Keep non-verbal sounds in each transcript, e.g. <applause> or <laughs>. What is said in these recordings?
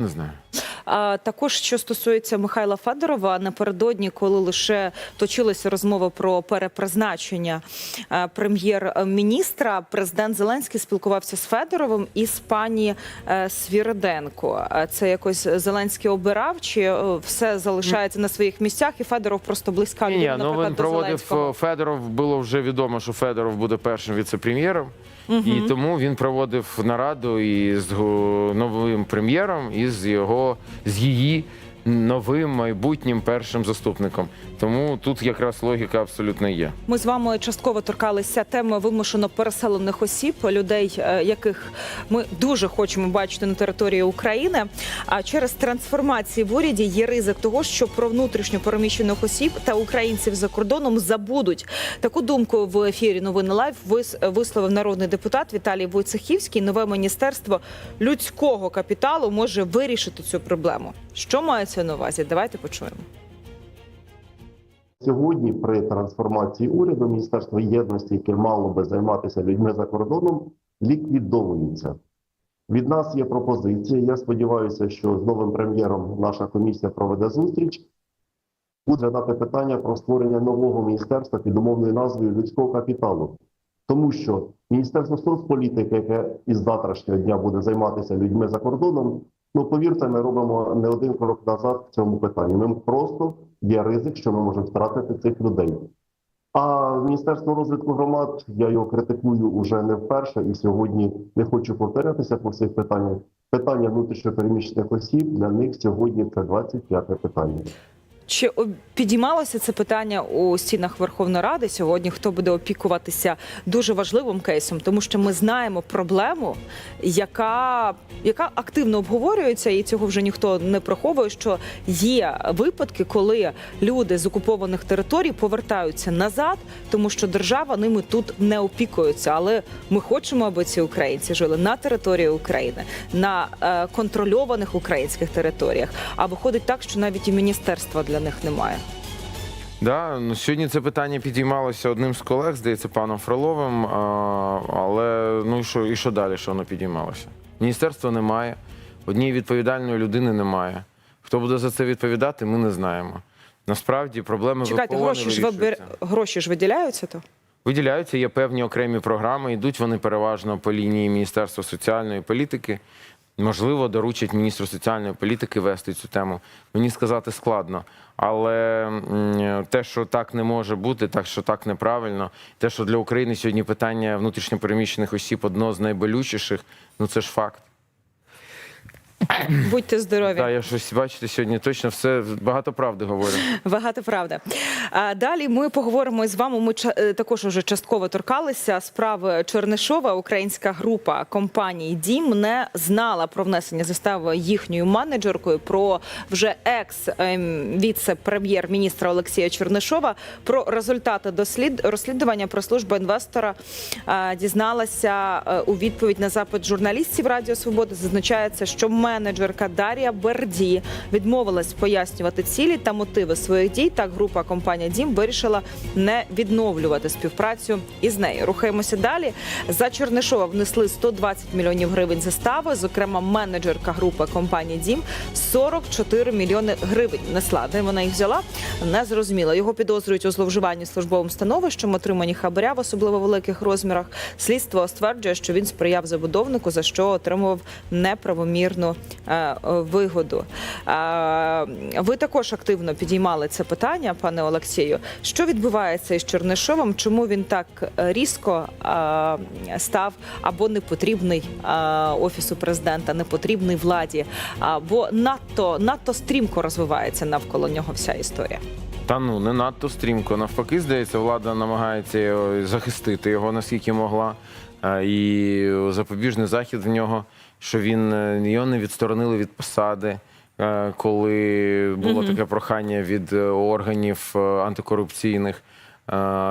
Не знаю. А також що стосується Михайла Федорова, напередодні, коли лише точилася розмова про перепризначення е, прем'єр-міністра, президент Зеленський спілкувався з Федоровим і з пані е, Свіриденко. Е, Це якось Зеленський обирав, чи все залишається на своїх місцях, і Федоров просто близька людина, ні, ну він проводив Федоров. Було вже відомо, що Федоров буде першим віце-прем'єром, і тому він проводив нараду із новим прем'єром із його з її новим майбутнім першим заступником. Тому тут якраз логіка абсолютно є. Ми з вами частково торкалися теми вимушено переселених осіб, людей, е, яких ми дуже хочемо бачити на території України. А через трансформації в уряді є ризик того, що про внутрішньо переміщених осіб та українців за кордоном забудуть. Таку думку в ефірі Новини Лайв вис- висловив народний депутат Віталій Войцехівський. Нове міністерство людського капіталу може вирішити цю проблему. Що мається на увазі? Давайте почуємо. Сьогодні при трансформації уряду Міністерство єдності, яке мало би займатися людьми за кордоном, ліквідовується. Від нас є пропозиція. Я сподіваюся, що з новим прем'єром наша комісія проведе зустріч. Буде задати питання про створення нового міністерства під умовною назвою людського капіталу. Тому що Міністерство соцполітики, яке із завтрашнього дня буде займатися людьми за кордоном, ну повірте, ми робимо не один крок назад в цьому питанні. Ми просто є ризик, що ми можемо втратити цих людей. А Міністерство розвитку громад я його критикую уже не вперше, і сьогодні не хочу повторятися по всіх питаннях. Питання внутрішньопереміщених осіб для них сьогодні це 25 питання. Чи підіймалося це питання у стінах Верховної Ради сьогодні? Хто буде опікуватися дуже важливим кейсом, тому що ми знаємо проблему, яка, яка активно обговорюється, і цього вже ніхто не приховує. Що є випадки, коли люди з окупованих територій повертаються назад, тому що держава ними тут не опікується. Але ми хочемо, аби ці українці жили на території України, на е, контрольованих українських територіях. А виходить так, що навіть і міністерства для них немає. Да, ну сьогодні це питання підіймалося одним з колег, здається, паном Фроловим. А, але ну і що, і що далі, що воно підіймалося? Міністерства немає, однієї відповідальної людини немає. Хто буде за це відповідати, ми не знаємо. Насправді проблеми Чекайте, ВПО гроші не ж вибір... гроші ж виділяються то. Виділяються, є певні окремі програми, йдуть вони переважно по лінії Міністерства соціальної політики. Можливо, доручать міністру соціальної політики вести цю тему. Мені сказати складно. Але те, що так не може бути, так що так неправильно, те, що для України сьогодні питання внутрішньопереміщених осіб одно з найболючіших, ну це ж факт. <coughs> Будьте здорові. Так, я щось бачите, сьогодні точно все багато правди говорю. <coughs> Багато правда. А далі ми поговоримо з вами. Ми е, також уже частково торкалися справи Чернишова. Українська група компаній Дім не знала про внесення застави їхньою менеджеркою. Про вже екс ем, віце-прем'єр-міністра Олексія Чернишова. Про результати дослід розслідування про службу інвестора дізналася е, у відповідь на запит журналістів Радіо Свобода. Зазначається, що менеджерка Дар'я Берді відмовилась пояснювати цілі та мотиви своїх дій. Так група компанія Дім вирішила не відновлювати співпрацю із нею. Рухаємося далі. За Чернишова внесли 120 мільйонів гривень застави. Зокрема, менеджерка групи компанії Дім 44 мільйони гривень несла. Де вона їх взяла? Не зрозуміло. Його підозрюють у зловживанні службовим становищем, отримані хабаря в особливо великих розмірах. Слідство стверджує, що він сприяв забудовнику, за що отримував неправомірну вигоду. Е, Ви також активно підіймали це питання, пане Олексію. Що відбувається із Чернишовим? Чому він так е, різко е, став або не потрібний е, офісу президента, не потрібний владі, або надто надто стрімко розвивається навколо нього вся історія? Та ну не надто стрімко. Навпаки, здається, влада намагається захистити його наскільки могла. І запобіжний захід в нього, що він е, його не відсторонили від посади, е, коли було таке прохання від е, органів антикорупційних.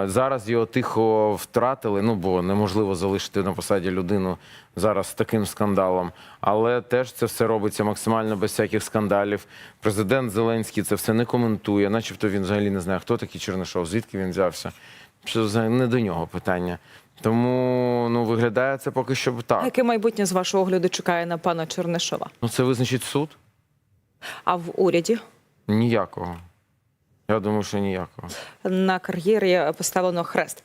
Зараз його тихо втратили, ну бо неможливо залишити на посаді людину зараз з таким скандалом. Але теж це все робиться максимально без всяких скандалів. Президент Зеленський це все не коментує, начебто він взагалі не знає, хто такий Чернишов, звідки він взявся. Що взагалі не до нього питання. Тому ну виглядає це поки що так. Яке майбутнє з вашого огляду чекає на пана Чернишова? Ну це визначить суд? А в уряді Ніякого. Я думаю, що ніякого. на кар'єрі поставлено хрест.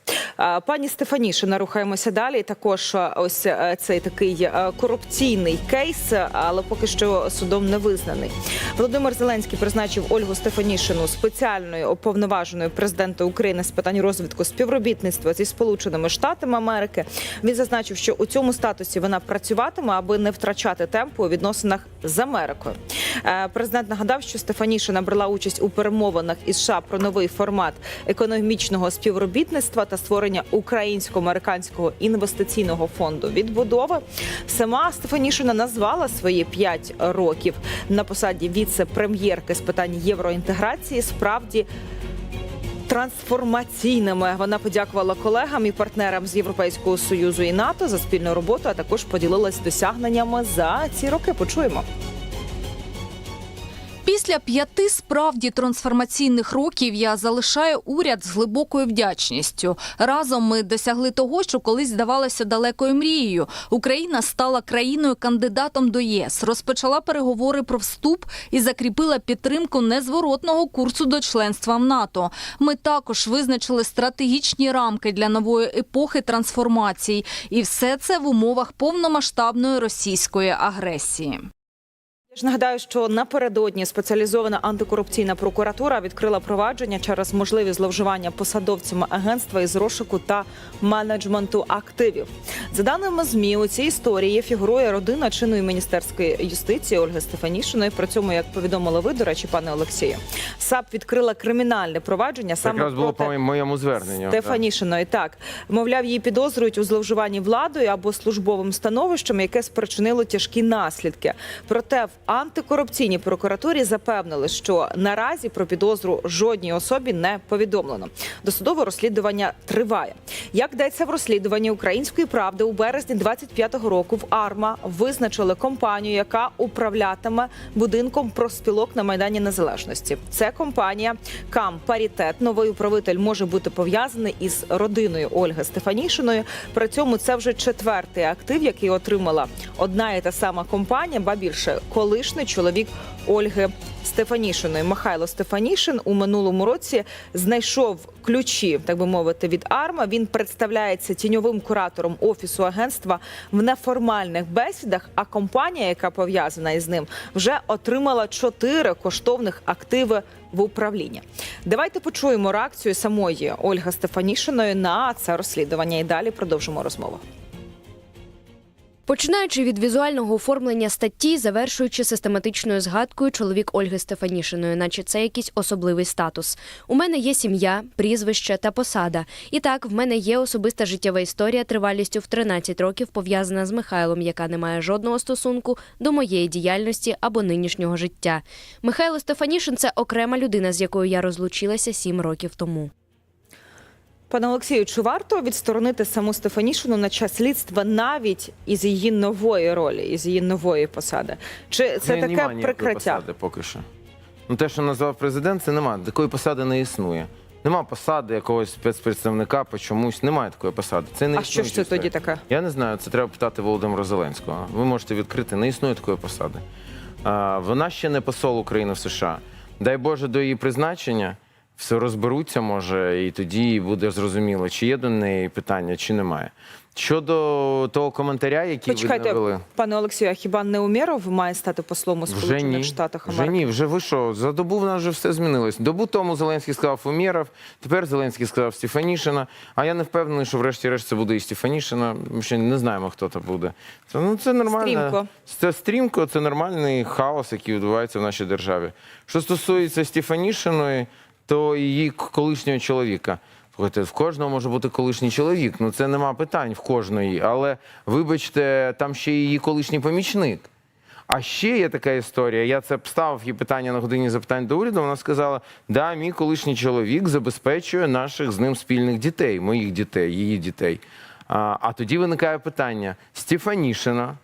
Пані Стефанішина, рухаємося далі. Також ось е, цей такий е, корупційний кейс, але поки що судом не визнаний. Володимир Зеленський призначив Ольгу Стефанішину спеціальною уповноваженою президента України з питань розвитку співробітництва зі Сполученими Штатами Америки. Він зазначив, що у цьому статусі вона працюватиме, аби не втрачати темпу у відносинах з Америкою. Е, Президент нагадав, що Стефанішина брала участь у перемовинах із США про новий формат економічного співробітництва та створення українсько-американського інвестиційного фонду відбудови. Сама Стефанішина назвала свої п'ять років на посаді віце-прем'єрки з питань євроінтеграції справді. Трансформаційними вона подякувала колегам і партнерам з Європейського союзу і НАТО за спільну роботу, а також поділилась досягненнями за ці роки. Почуємо. Після п'яти справді трансформаційних років я залишаю уряд з глибокою вдячністю. Разом ми досягли того, що колись здавалося далекою мрією. Україна стала країною кандидатом до ЄС, розпочала переговори про вступ і закріпила підтримку незворотного курсу до членства в НАТО. Ми також визначили стратегічні рамки для нової епохи трансформацій, і все це в умовах повномасштабної російської агресії. Ж нагадаю, що напередодні спеціалізована антикорупційна прокуратура відкрила провадження через можливі зловживання посадовцями агентства із розшуку та менеджменту активів. За даними змі, у цій історії фігурує родина чинної міністерської юстиції Ольги Стефанішиної. При цьому, як повідомили ви, до речі, пане Олексію, САП відкрила кримінальне провадження саме було проти по моєму зверненню. Стефанішиної. Так мовляв, її підозрюють у зловживанні владою або службовим становищем, яке спричинило тяжкі наслідки. Проте в антикорупційній прокуратурі запевнили, що наразі про підозру жодній особі не повідомлено. Досудове розслідування триває. Як йдеться в розслідуванні української правди у березні 25-го року в АРМА визначили компанію, яка управлятиме будинком профспілок на майдані Незалежності. Це компанія Кам Парітет. Новий управитель може бути пов'язаний із родиною Ольги Стефанішиної. При цьому це вже четвертий актив, який отримала одна і та сама компанія, ба більше колишній чоловік Ольги Стефанішиної. Михайло Стефанішин у минулому році знайшов ключі, так би мовити, від АРМА. Він представляється тіньовим куратором офісу агентства в неформальних бесідах. А компанія, яка пов'язана із ним, вже отримала чотири коштовних активи в управління. Давайте почуємо реакцію самої Ольги Стефанішиної на це розслідування. І далі продовжимо розмову. Починаючи від візуального оформлення статті, завершуючи систематичною згадкою чоловік Ольги Стефанішиної, наче це якийсь особливий статус. У мене є сім'я, прізвище та посада. І так, в мене є особиста життєва історія тривалістю в 13 років, пов'язана з Михайлом, яка не має жодного стосунку до моєї діяльності або нинішнього життя. Михайло Стефанішин це окрема людина, з якою я розлучилася 7 років тому. Пане Олексію, чи варто відсторонити саму Стефанішину на час слідства навіть із її нової ролі, із її нової посади? Чи це В неї таке прикриття? посади поки що. Ну, те, що назвав президент, це немає. Такої посади не існує. Нема посади якогось спецпредставника по чомусь. Немає такої посади. Це не А що ж це тоді таке? Я не знаю, це треба питати Володимира Зеленського. Ви можете відкрити, не існує такої посади. А, вона ще не посол України в США. Дай Боже, до її призначення все розберуться, може, і тоді буде зрозуміло, чи є до неї питання, чи немає. Щодо того коментаря, який ви Почекайте, навели. пане Олексію, а хіба не Умєров має стати послом у Сполучених. Штатах Вже ні, вже ви що? За добу в нас вже все змінилось. Добу тому Зеленський сказав Умєров, тепер Зеленський сказав Стефанішина. А я не впевнений, що врешті-решт це буде і Стефанішина. Ми ще не знаємо, хто це буде. Це, ну, це нормально. Стрімко. Це стрімко, це нормальний хаос, який відбувається в нашій державі. Що стосується Стефанішиної, то її колишнього чоловіка. Слухайте, в кожного може бути колишній чоловік. Ну це нема питань в кожної. Але вибачте, там ще її колишній помічник. А ще є така історія. Я це ставив їй питання на годині запитань до уряду. Вона сказала: да, мій колишній чоловік забезпечує наших з ним спільних дітей, моїх дітей, її дітей. А, а тоді виникає питання: Стефанішина,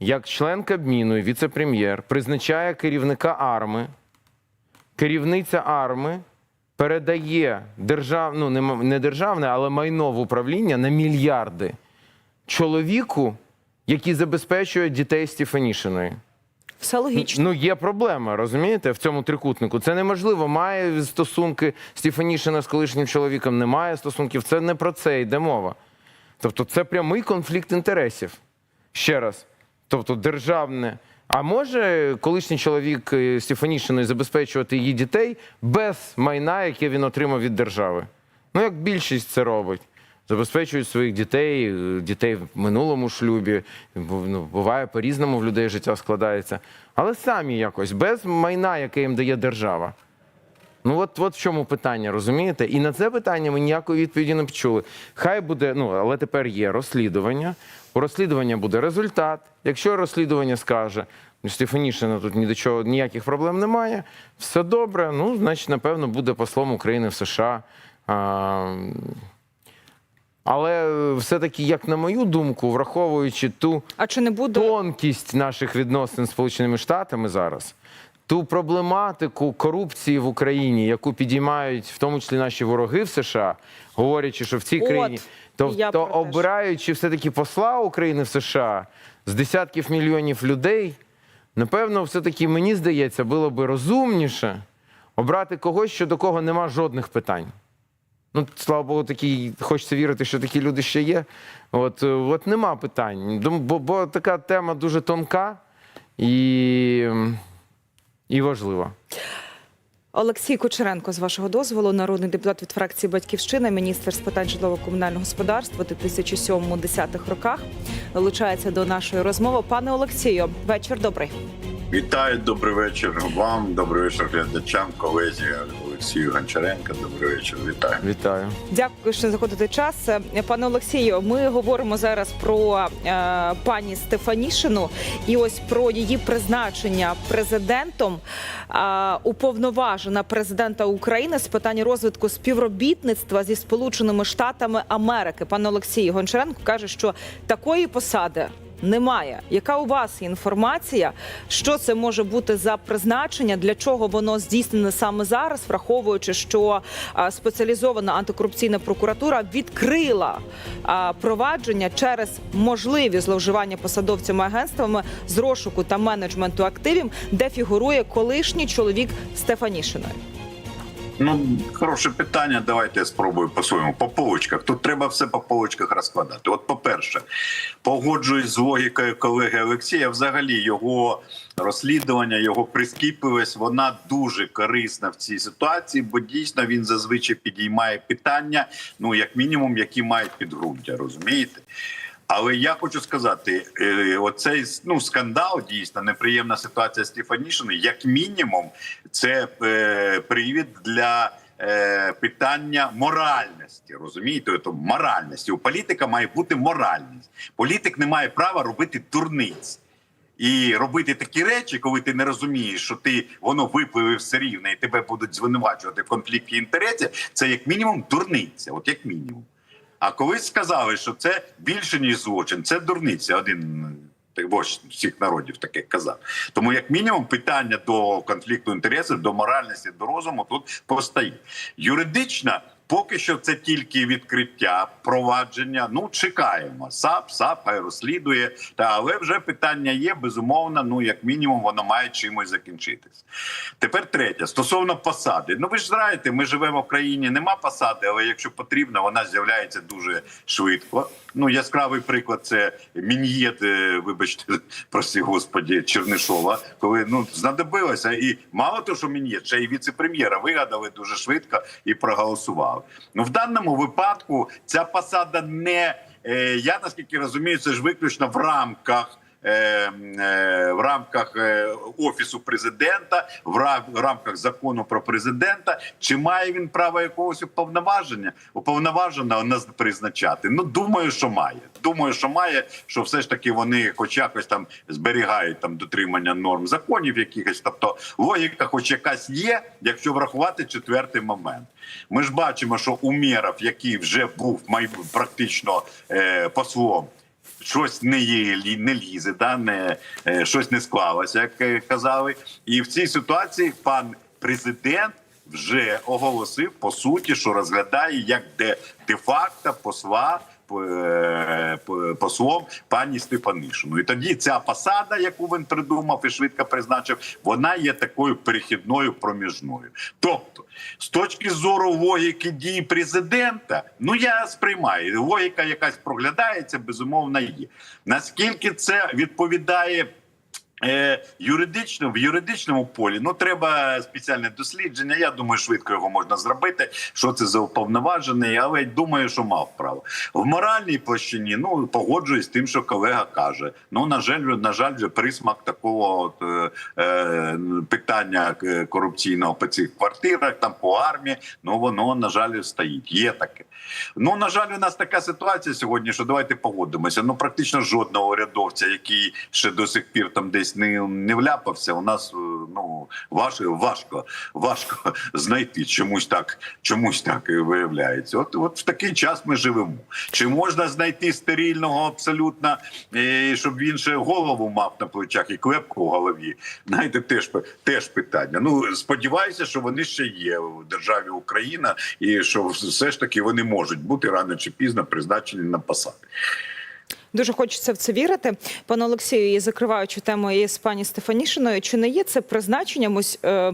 як член Кабміну і віце-прем'єр, призначає керівника АРМи, керівниця АРМи передає держав, ну, не, не державне, але майно в управління на мільярди чоловіку, який забезпечує дітей Стефанішиної. Все логічно. Ну, є проблема, розумієте, в цьому трикутнику. Це неможливо. Має стосунки Стефанішина з колишнім чоловіком, немає стосунків. Це не про це йде мова. Тобто, це прямий конфлікт інтересів. Ще раз. Тобто, державне. А може колишній чоловік е, Стефанішиної забезпечувати її дітей без майна, яке він отримав від держави? Ну, як більшість це робить. Забезпечують своїх дітей, е, дітей в минулому шлюбі. Ну, буває по-різному в людей життя складається. Але самі якось, без майна, яке їм дає держава. Ну от, от в чому питання, розумієте? І на це питання ми ніякої відповіді не почули. Хай буде, ну але тепер є розслідування. У розслідування буде результат. Якщо розслідування скаже, ну, Стефанішина тут ні до чого ніяких проблем немає, все добре. Ну, значить, напевно, буде послом України в США. А, але все-таки, як на мою думку, враховуючи ту А чи не буде тонкість наших відносин з Сполученими Штатами зараз, ту проблематику корупції в Україні, яку підіймають в тому числі наші вороги в США, говорячи, що в цій От, країні, то, я то про те ж. обираючи все-таки посла України в США з десятків мільйонів людей, напевно, все-таки мені здається, було би розумніше обрати когось, що до кого нема жодних питань. Ну, слава Богу, такі, хочеться вірити, що такі люди ще є. От, е, от нема питань. Бо, бо така тема дуже тонка і, і важлива. Олексій Кучеренко, з вашого дозволу, народний депутат від фракції Батьківщина, міністр з питань житлово-комунального господарства у 2007-10 роках, долучається до нашої розмови. Пане Олексію, вечір добрий. Вітаю, добрий вечір вам, добрий вечір глядачам, колезі Олексію Гончаренка. Добрий вечір, вітаю. Вітаю. Дякую, що знаходите час. Пане Олексію, ми говоримо зараз про е, пані Стефанішину і ось про її призначення президентом. Е, уповноважена президента України з питань розвитку співробітництва зі Сполученими Штатами Америки. Пане Олексію Гончаренко каже, що такої посади. Немає. Яка у вас інформація? Що це може бути за призначення? Для чого воно здійснене саме зараз, враховуючи, що спеціалізована антикорупційна прокуратура відкрила провадження через можливі зловживання посадовцями агентствами з розшуку та менеджменту активів, де фігурує колишній чоловік Стефанішиної. Ну, хороше питання. Давайте я спробую по-своєму. По полочках. Тут треба все по полочках розкладати. От, по-перше, погоджуюсь з логікою колеги Олексія. Взагалі, його розслідування, його прискіпливість, вона дуже корисна в цій ситуації, бо дійсно він зазвичай підіймає питання, ну як мінімум, які мають підґрунтя, розумієте? Але я хочу сказати, е, оцей ну скандал дійсно неприємна ситуація Стефанішини, як мінімум, це е, привід для. е, Питання моральності, розумієте, Тобто моральності. У політика має бути моральність. Політик не має права робити дурниць. І робити такі речі, коли ти не розумієш, що ти воно випливе все рівно, і тебе будуть звинувачувати в конфлікті інтересів, це як мінімум дурниця, от як мінімум. А колись сказали, що це більше ніж злочин, це дурниця. Один вождь всіх народів таке казав. Тому, як мінімум, питання до конфлікту інтересів, до моральності, до розуму тут постає. Юридично, поки що це тільки відкриття, провадження. Ну чекаємо. САП, САП хай розслідує. Та але вже питання є. Безумовно, ну як мінімум, воно має чимось закінчитись. Тепер третє стосовно посади. Ну ви ж знаєте, ми живемо в країні, нема посади, але якщо потрібно, вона з'являється дуже швидко. Ну яскравий приклад це мін'єт, е, вибачте, <laughs> прості господі Чернишова, коли ну знадобилося, і мало того, що мін'єт, ще й віце-прем'єра вигадали дуже швидко і проголосували. Ну в даному випадку ця посада не е, я наскільки розумію, це ж виключно в рамках в рамках е, офісу президента, в рамках закону про президента, чи має він право якогось уповноваження уповноваженого нас призначати? Ну думаю, що має. Думаю, що має, що все ж таки вони, хоч якось там зберігають там дотримання норм законів, якихось, тобто логіка, хоч якась є, якщо врахувати четвертий момент. Ми ж бачимо, що Умєров, який вже був май... практично е, послом щось не є, не лізе, да, не, е, щось не склалося, як е, казали. І в цій ситуації пан президент вже оголосив по суті, що розглядає як де де-факто посла. Е, Послом пані Степанишину. І тоді ця посада, яку він придумав і швидко призначив, вона є такою перехідною проміжною. Тобто, з точки зору логіки дії президента, ну я сприймаю, логіка якась проглядається, безумовно є. Наскільки це відповідає Е, юридично в юридичному полі ну треба спеціальне дослідження. Я думаю, швидко його можна зробити. Що це за уповноважений, але думаю, що мав право в моральній площині. Ну погоджуюсь з тим, що колега каже. Ну на жаль, на жаль, вже присмак такого от, е, е, питання е, корупційного по цих квартирах, там по армії. Ну воно на жаль стоїть. Є таке. Ну на жаль, у нас така ситуація сьогодні, що давайте погодимося. Ну практично жодного урядовця, який ще до сих пір там десь не, не вляпався. У нас важко, важко, знайти чомусь так, чомусь так і виявляється. От, от в такий час ми живемо. Чи можна знайти стерильного абсолютно, е, щоб він ще голову мав на плечах і клепку в голові? Знаєте, теж теж питання. Ну сподіваюся, що вони ще є в державі Україна, і що все ж таки вони можуть бути рано чи пізно призначені на посади. Дуже хочеться в це вірити. Пане Олексію, і закриваючи тему із пані Стефанішиною, чи не є це призначенням ось е,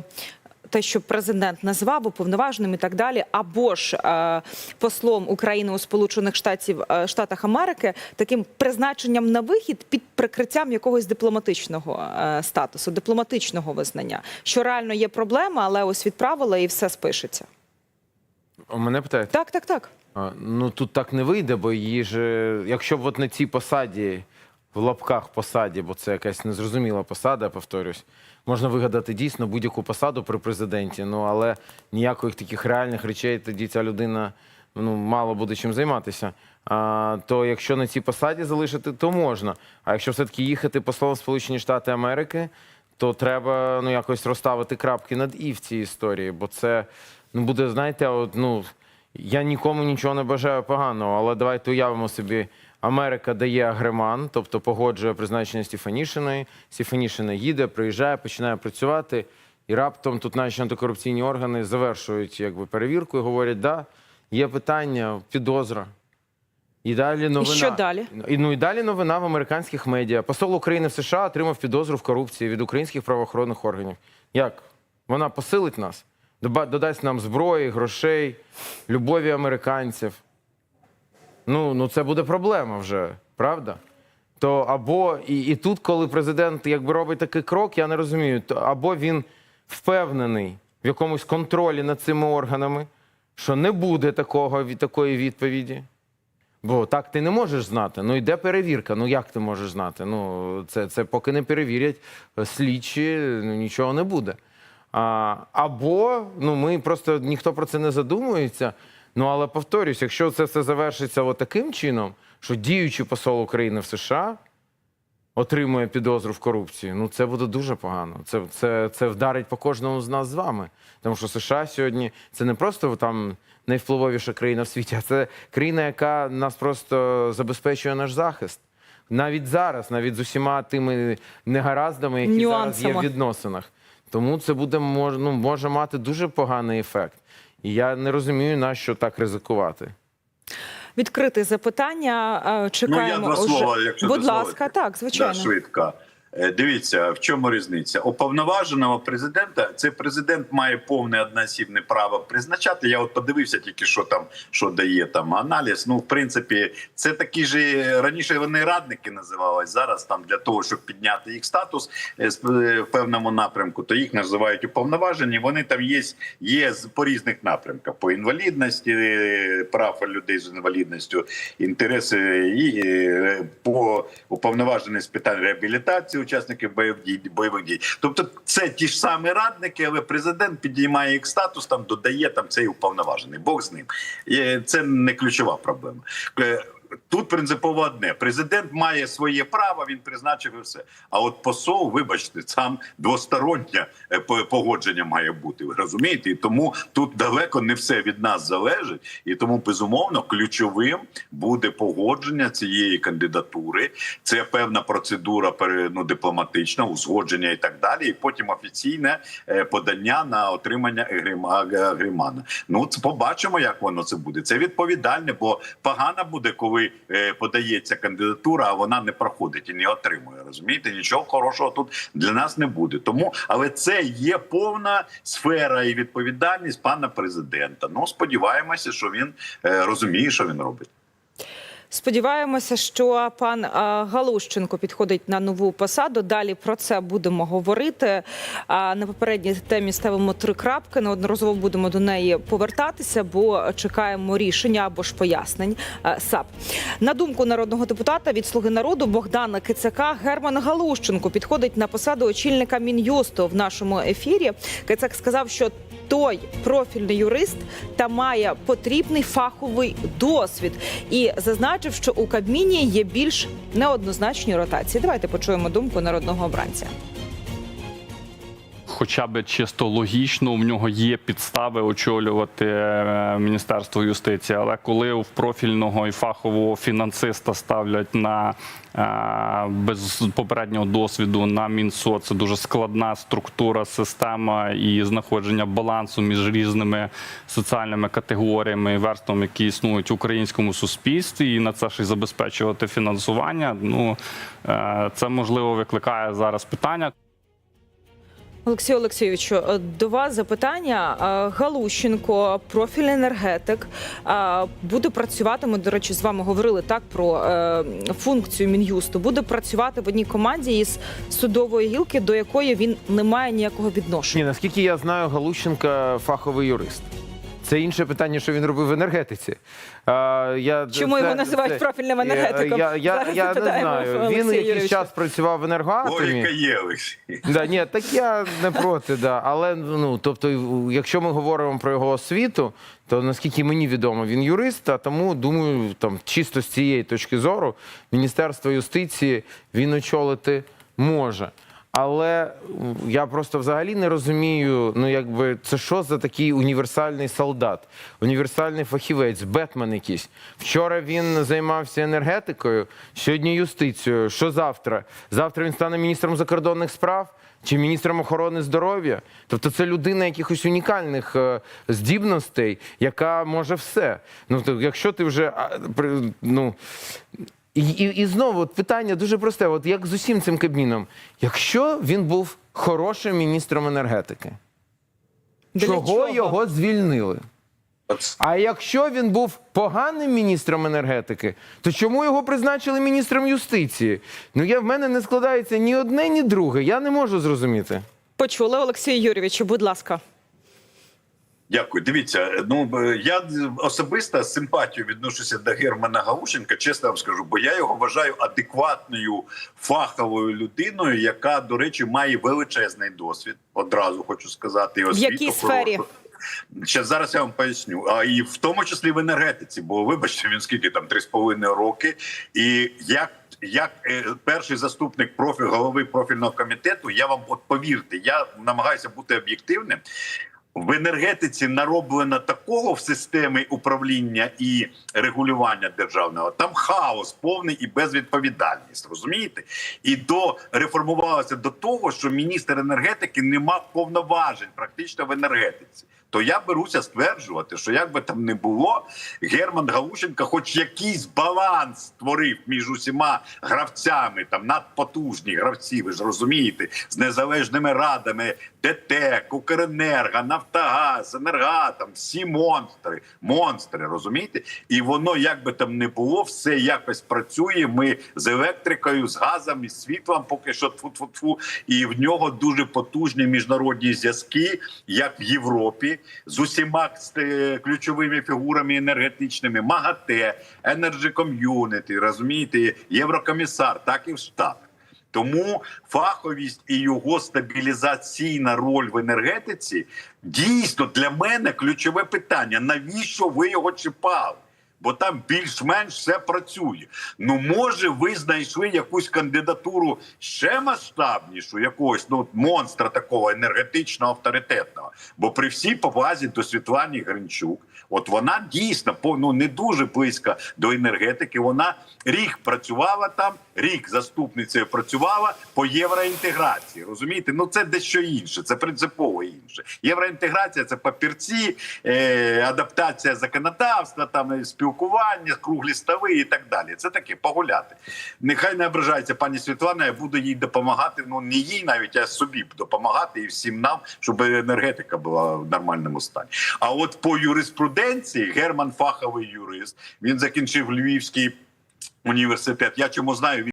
те, що президент назвав уповноваженим і так далі, або ж е, послом України у Сполучених Штатів е, Штатах Америки, таким призначенням на вихід під прикриттям якогось дипломатичного е, статусу, дипломатичного визнання, що реально є проблема, але ось відправили і все спишеться. У мене питають. Так, так, так. Ну тут так не вийде, бо її ж, якщо б от на цій посаді, в лапках посаді, бо це якась незрозуміла посада, повторюсь, можна вигадати дійсно будь-яку посаду при президенті. Ну але ніяких таких реальних речей тоді ця людина ну, мало буде чим займатися. А, то якщо на цій посаді залишити, то можна. А якщо все-таки їхати послом в Сполучені Штати Америки, то треба ну якось розставити крапки над і в цій історії, бо це ну буде, знаєте, от, ну я нікому нічого не бажаю поганого, але давайте уявимо собі. Америка дає агреман, тобто погоджує призначення Стефанішиної. Стефанішина їде, приїжджає, починає працювати, і раптом тут наші антикорупційні органи завершують якби перевірку і говорять, да, є питання, підозра. І далі новина. що далі? І, ну і далі новина в американських медіа. Посол України в США отримав підозру в корупції від українських правоохоронних органів. Як? Вона посилить нас, додасть нам зброї, грошей, любові американців. Ну, ну це буде проблема вже, правда? То або і, і тут, коли президент якби робить такий крок, я не розумію, то або він впевнений в якомусь контролі над цими органами, що не буде такого такої відповіді. Бо так ти не можеш знати. Ну йде перевірка. Ну як ти можеш знати? Ну це, це поки не перевірять е, слідчі, ну нічого не буде. А, або ну ми просто ніхто про це не задумується. Ну але повторюсь, якщо це все завершиться от таким чином, що діючий посол України в США отримує підозру в корупції, ну це буде дуже погано. Це, це, це вдарить по кожному з нас з вами. Тому що США сьогодні це не просто там найвпливовіша країна в світі, а це країна, яка нас просто забезпечує наш захист. Навіть зараз, навіть з усіма тими негараздами, які зараз є в відносинах. Тому це буде мож, ну, може мати дуже поганий ефект. І я не розумію, на що так ризикувати. Відкрите запитання. Чекаємо. Ну, я два слова, якщо Будь дозволите. ласка, так, звичайно. Да, швидко. Е, Дивіться, в чому різниця? Уповноваженого президента цей президент має повне одноосібне право призначати. Я от подивився тільки, що там що дає там аналіз. Ну, в принципі, це такі ж раніше вони радники називались. Зараз там для того, щоб підняти їх статус е, е, в певному напрямку, то їх називають уповноважені. Вони там є, є по різних напрямках: по інвалідності, е, прав людей з інвалідністю, інтереси і е, по уповноважений з питань реабілітації учасників бойових дій бойових дій. Тобто, це ті ж самі радники, але президент підіймає їх статус, там додає там цей уповноважений. Бог з ним. Це не ключова проблема. Тут принципово одне: президент має своє право, він призначив і все. А от посол, вибачте, там двостороннє е, погодження має бути. Ви розумієте? І тому тут далеко не все від нас залежить, і тому безумовно ключовим буде погодження цієї кандидатури. Це певна процедура ну, дипломатична, узгодження і так далі. І потім офіційне е, подання на отримання Агрімана. Ну це побачимо, як воно це буде. Це відповідальне, бо погано буде, коли е, подається кандидатура, а вона не проходить і не отримує. Розумієте, нічого хорошого тут для нас не буде. Тому, але це є повна сфера і відповідальність пана президента. Ну сподіваємося, що він е, розуміє, що він робить. Сподіваємося, що пан Галущенко підходить на нову посаду. Далі про це будемо говорити. А на попередній темі ставимо три крапки. Неодноразово будемо до неї повертатися, бо чекаємо рішення або ж пояснень САП. На думку народного депутата від слуги народу Богдана Кицака, Герман Галущенко підходить на посаду очільника мін'юсту в нашому ефірі. Кицак сказав, що той профільний юрист та має потрібний фаховий досвід і зазначив, що у Кабміні є більш неоднозначні ротації. Давайте почуємо думку народного обранця. Хоча б чисто логічно, в нього є підстави очолювати е, Міністерство юстиції. Але коли в профільного і фахового фінансиста ставлять на е, без попереднього досвіду на Мінсо, це дуже складна структура, система і знаходження балансу між різними соціальними категоріями і верствами, які існують в українському суспільстві, і на це ще й забезпечувати фінансування. Ну е, це можливо викликає зараз питання. Олексію Олексійовичу, е, до вас запитання. Е, Галущенко, профільний енергетик, е, буде працювати. Ми, до речі, з вами говорили так про функцію мін'юсту. Буде працювати в одній команді із судової гілки, до якої він не має ніякого відношення. Ні, наскільки я знаю, Галущенка фаховий юрист. Це інше питання, що він робив в енергетиці. А, я, Чому його називають профільним енергетиком? Я, я, Зараз я не знаю. Олексія Він якийсь Юрійовича. час працював в енергоатомі. Є, Олексій. Да, ні, так я не проти, да. але ну тобто, якщо ми говоримо про його освіту, то наскільки мені відомо, він юрист, а тому думаю, там чисто з цієї точки зору Міністерство юстиції він очолити може. Але я просто взагалі не розумію, ну якби це що за такий універсальний солдат, універсальний фахівець, Бетмен якийсь. Вчора він займався енергетикою, сьогодні юстицією. Що завтра? Завтра він стане міністром закордонних справ чи міністром охорони здоров'я. Тобто це людина якихось унікальних е, здібностей, яка може все. Ну якщо ти вже ну. І, і, і знову от питання дуже просте: от як з усім цим кабміном, якщо він був хорошим міністром енергетики, Для чого, чого? його звільнили? А якщо він був поганим міністром енергетики, то чому його призначили міністром юстиції? Ну я в мене не складається ні одне, ні друге. Я не можу зрозуміти. Почули Олексію Юрійовичу, будь ласка. Дякую. Дивіться, ну е, я особисто з симпатією відношуся до Германа Гаущенка, чесно вам скажу, бо я його вважаю адекватною фаховою людиною, яка, до речі, має величезний досвід. Одразу хочу сказати, і освіту якій сфері? хорошу. Ще зараз я вам поясню. А і в тому числі в енергетиці, бо вибачте, він скільки там три з половиною роки, і як. Як е, перший заступник профіль голови профільного комітету, я вам от повірте, я намагаюся бути об'єктивним. В енергетиці нароблено такого в системі управління і регулювання державного. Там хаос повний і безвідповідальність. Розумієте? І до реформувалося до того, що міністр енергетики не мав повноважень практично в енергетиці. То я беруся стверджувати, що як би там не було, Герман Галущенко, хоч якийсь баланс створив між усіма гравцями, там надпотужні гравці, ви ж розумієте, з незалежними радами, ДТЕК, Укренерго, Нафтогаз, Енергатом, всі монстри, монстри, розумієте? І воно як би там не було, все якось працює. Ми з електрикою, з газом, із світлом, поки що тфу-тфу-тфу. І в нього дуже потужні міжнародні зв'язки, як в Європі, з усіма е, ключовими фігурами енергетичними, МАГАТЕ, Energy Community, розумієте, Єврокомісар, так і в Штатах. Тому фаховість і його стабілізаційна роль в енергетиці дійсно для мене ключове питання. Навіщо ви його чіпали? Бо там більш-менш все працює. Ну, може, ви знайшли якусь кандидатуру ще масштабнішу, якогось ну монстра такого енергетичного авторитетного. Бо при всій повазі до Світлані Гринчук, от вона дійсно ну не дуже близька до енергетики. Вона рік працювала там, рік заступницею працювала по євроінтеграції. Розумієте, ну це дещо інше, це принципово інше. Євроінтеграція це папірці, е, адаптація законодавства, там е, спілкування, круглі стави і так далі. Це таке погуляти. Нехай не ображається пані Світлана. Я буду їй допомагати. Ну не їй навіть, а собі допомагати і всім нам, щоб енергетика була в нормальному стані. А от по юриспруденції Герман фаховий юрист. Він закінчив Львівський університет. Я чому знаю.